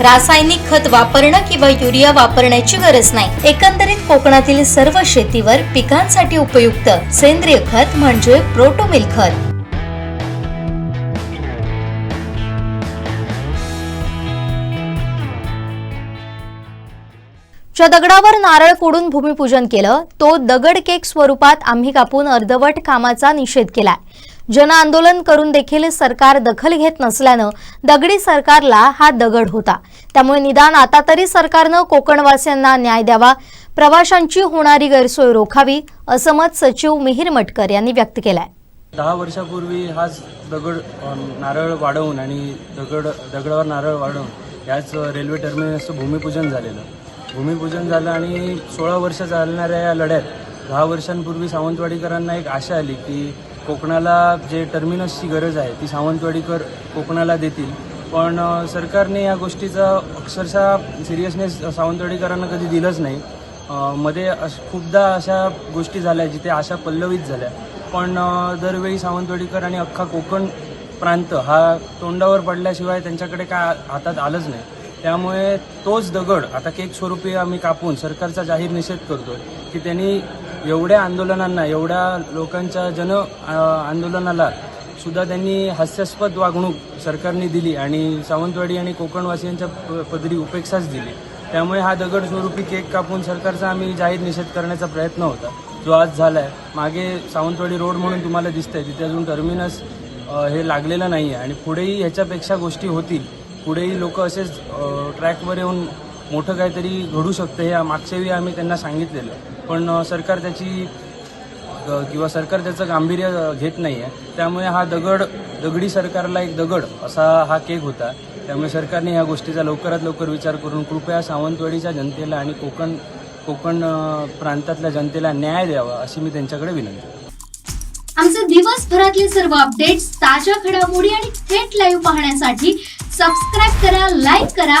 रासायनिक खत वापरणं किंवा युरिया वापरण्याची गरज नाही. एकंदरीत कोकणातील सर्व शेतीवर पिकांसाठी उपयुक्त सेंद्रिय खत म्हणजे प्रोटोमिल खत. च्या दगडावर नारळ फोडून भूमिपूजन केलं तो दगड केक स्वरूपात आम्ही कापून अर्धवट कामाचा निषेध केलाय. जन आंदोलन करून देखील सरकार दखल घेत नसल्यानं दगडी सरकारला हा दगड होता. त्यामुळे निदान आता तरी सरकारनं कोकणवासियांना न्याय द्यावा प्रवाशांची होणारी गैरसोय रोखावी असं मत सचिव मिहीर मटकर यांनी व्यक्त केलंय. दहा वर्षापूर्वी हाच दगड नारळ वाढवून आणि दगड दगडावर नारळ वाढवून याच रेल्वे टर्मिनसचं भूमिपूजन झालेलं. भूमिपूजन झालं आणि सोळा वर्ष चालणाऱ्या या लढ्यात दहा वर्षांपूर्वी सावंतवाडीकरांना एक आशा आली की कोकणाला जे टर्मिनसची गरज आहे ती सावंतवाडीकर कोकणाला देतील. पण सरकारने या गोष्टीचा अक्षरशः सिरियसनेस सावंतवाडीकरांना कधी दिलंच नाही. मध्ये अश खूपदा अशा गोष्टी झाल्या जिथे आशा पल्लवीत झाल्या. पण दरवेळी सावंतवाडीकर आणि अख्खा कोकण प्रांत हा तोंडावर पडल्याशिवाय त्यांच्याकडे काय हातात आलंच नाही. त्यामुळे तोच दगड आता केक स्वरूपी आम्ही कापून सरकारचा जाहीर निषेध करतोय की त्यांनी एवढ्या आंदोलनांना एवढ्या लोकांच्या जन आंदोलनाला सुद्धा त्यांनी हास्यास्पद वागणूक सरकारने दिली आणि सावंतवाडी आणि कोकणवासियांच्या प- पदरी उपेक्षाच दिली. त्यामुळे हा दगड स्वरूपी केक कापून सरकारचा आम्ही जाहीर निषेध करण्याचा प्रयत्न होता. जो आज झाला आहे मागे सावंतवाडी रोड म्हणून तुम्हाला दिसतंय. तिथे अजून टर्मिनस हे लागलेलं नाही आहे आणि पुढेही ह्याच्यापेक्षा गोष्टी होतील. पुढेही लोक असेच ट्रॅकवर येऊन मोठं काहीतरी घडू शकतं हे मागच्या आम्ही त्यांना सांगितलेलं. पण सरकार त्याची किंवा सरकार त्याचं गांभीर्य घेत नाही आहे त्यामुळे हा दगड दगडी सरकारला एक दगड असा हा केक होता. त्यामुळे सरकारने या गोष्टीचा लवकरात लवकर विचार करून कृपया सावंतवाडीच्या जनतेला आणि कोकण कोकण प्रांतातल्या जनतेला न्याय द्यावा अशी मी त्यांच्याकडे विनंती आमचे दिवसभरातले सर्व अपडेट्स ताज्या घडामोडी आणि थेट लाईव्ह पाहण्यासाठी सबस्क्राईब करा लाईक करा